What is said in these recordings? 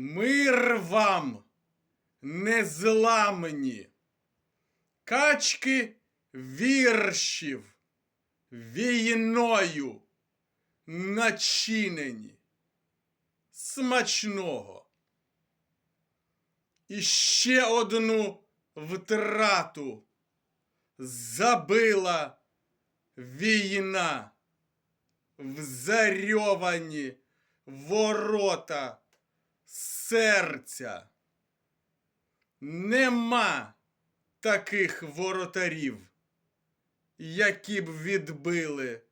Мир вам, незламні, качки віршів війною начинені. Смачного. І ще одну втрату забила війна в зарьовані ворота серця. Нема таких воротарів, які б відбили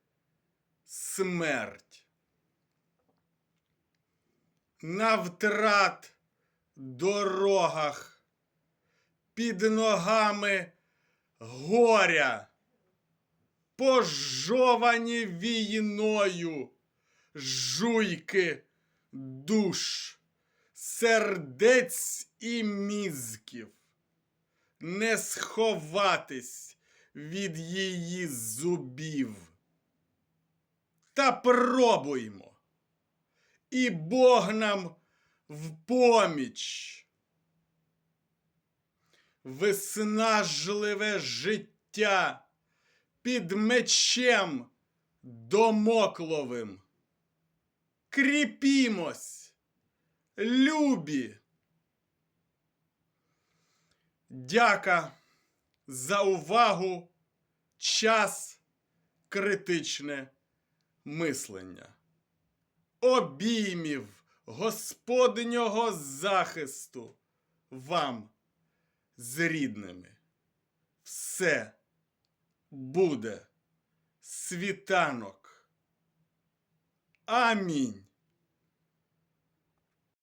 смерть. На втрат дорогах під ногами горя, пожовані війною жуйки душ, сердець і мізків, не сховатись від її зубів. Та пробуймо, і Бог нам в поміч. Виснажливе життя під мечем домокловим. Кріпімось, любі. Дяка за увагу, час, критичне мислення. Обіймів Господнього захисту вам з рідними. Все буде світанок. Амінь.